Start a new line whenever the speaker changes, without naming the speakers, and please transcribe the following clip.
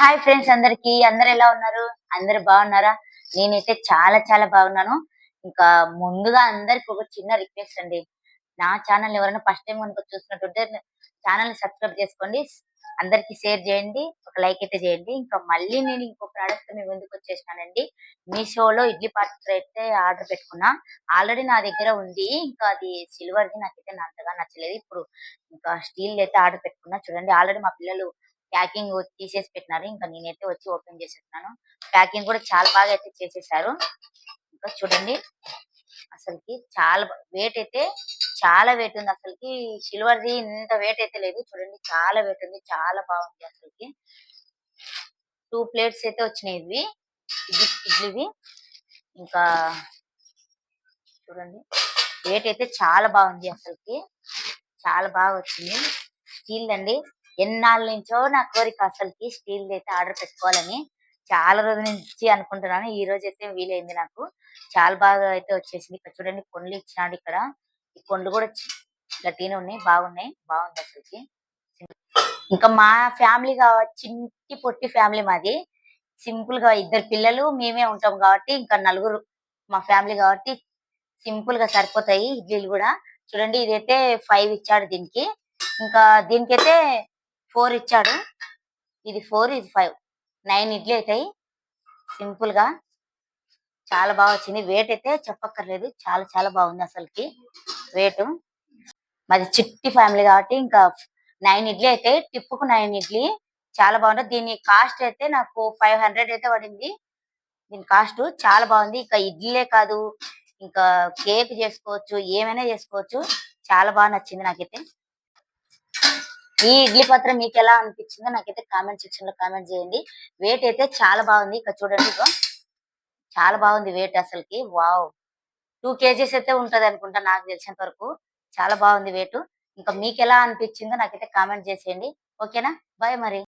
Hi friends అందరికి. అందరు ఎలా ఉన్నారు? అందరు బాగున్నారా? నేనైతే చాలా చాలా బాగున్నాను. ఇంకా ముందుగా అందరికి ఒక చిన్న రిక్వెస్ట్ అండి. నా ఛానల్ ఎవరైనా ఫస్ట్ టైం కనుక చూసినట్టుంటే ఛానల్ సబ్స్క్రైబ్ చేసుకోండి. అందరికి షేర్ చేయండి. ఒక లైక్ అయితే చేయండి. ఇంకా మళ్ళీ నేను ఇంకో ప్రోడక్ట్ మీ ముందుకు వచ్చేసానండి మీషోలో ఇడ్లీ పాత్ర అయితే ఆర్డర్ పెట్టుకున్నా. ఆల్రెడీ నా దగ్గర ఉంది. ఇంకా అది సిల్వర్ది నాకైతే అంతగా నచ్చలేదు. ఇప్పుడు ఇంకా స్టీల్ అయితే ఆర్డర్ పెట్టుకున్నా. చూడండి ఆల్రెడీ మా పిల్లలు ప్యాకింగ్ తీసేసి పెట్టినారు. ఇంకా నేనైతే వచ్చి ఓపెన్ చేసేస్తున్నాను. ప్యాకింగ్ కూడా చాలా బాగా అయితే చేసేసారు. ఇంకా చూడండి. అసలుకి చాలా వెయిట్ అయితే చాలా వెయిట్ ఉంది అసలుకి. సిల్వర్ది ఇంత వెయిట్ అయితే లేదు. చూడండి చాలా వెయిట్ ఉంది. చాలా బాగుంది అసలుకి. టూ ప్లేట్స్ అయితే వచ్చినాయి ఇవి. ఇది ఇడ్లీవి. ఇంకా చూడండి. వెయిట్ అయితే చాలా బాగుంది అసలుకి. చాలా బాగా వచ్చింది. స్టీల్ అండి. ఎన్నాళ్ళ నుంచో నా కోరిక అసలుకి స్టీల్ అయితే ఆర్డర్ పెట్టుకోవాలని చాలా రోజుల నుంచి అనుకుంటున్నాను. ఈ రోజు అయితే వీలైంది నాకు. చాలా బాగా అయితే వచ్చేసింది. ఇక్కడ చూడండి కొండలు ఇచ్చినాడు ఇక్కడ. ఈ కొండలు కూడా చి- గట్టిగానే ఉన్నాయి. బాగున్నాయి. బాగుంది అసలుకి. ఇంకా మా ఫ్యామిలీ కావచ్చు చిట్టి పొట్టి ఫ్యామిలీ మాది. సింపుల్గా ఇద్దరు పిల్లలు మేమే ఉంటాం కాబట్టి ఇంకా నలుగురు మా ఫ్యామిలీ కాబట్టి సింపుల్గా సరిపోతాయి ఇడ్లీలు కూడా. చూడండి ఇదైతే ఫైవ్ ఇచ్చాడు దీనికి. ఇంకా దీనికైతే ఫోర్ ఇచ్చాడు. ఇది ఫోర్ ఇది ఫైవ్. నైన్ ఇడ్లీ అవుతాయి సింపుల్గా. చాలా బాగా వచ్చింది. వెయిట్ అయితే చెప్పక్కర్లేదు. చాలా చాలా బాగుంది అసలుకి. వెయిట్ మాది చిట్టి ఫ్యామిలీ కాబట్టి ఇంకా నైన్ ఇడ్లీ అయితే టిప్పుకు నైన్ ఇడ్లీ. చాలా బాగుంది. దీని కాస్ట్ అయితే నాకు ఫైవ్ హండ్రెడ్ అయితే పడింది. దీని కాస్ట్ చాలా బాగుంది. ఇంకా ఇడ్లీలే కాదు ఇంకా కేక్ చేసుకోవచ్చు ఏమైనా చేసుకోవచ్చు. చాలా బాగా నచ్చింది నాకైతే. ఈ ఇడ్లీ పత్రం మీకు ఎలా అనిపించిందో నాకైతే కామెంట్ సెక్షన్లో కామెంట్ చేయండి. వెయిట్ అయితే చాలా బాగుంది. ఇక్కడ చూడండి చాలా బాగుంది వెయిట్ అసలుకి. వావ్ టూ కేజీస్ అయితే ఉంటది అనుకుంటా నాకు తెలిసినంత వరకు. చాలా బాగుంది వెయిట్ ఇంకా మీకు ఎలా అనిపించిందో నాకైతే కామెంట్ చేసేయండి. ఓకేనా బాయ్ మరి.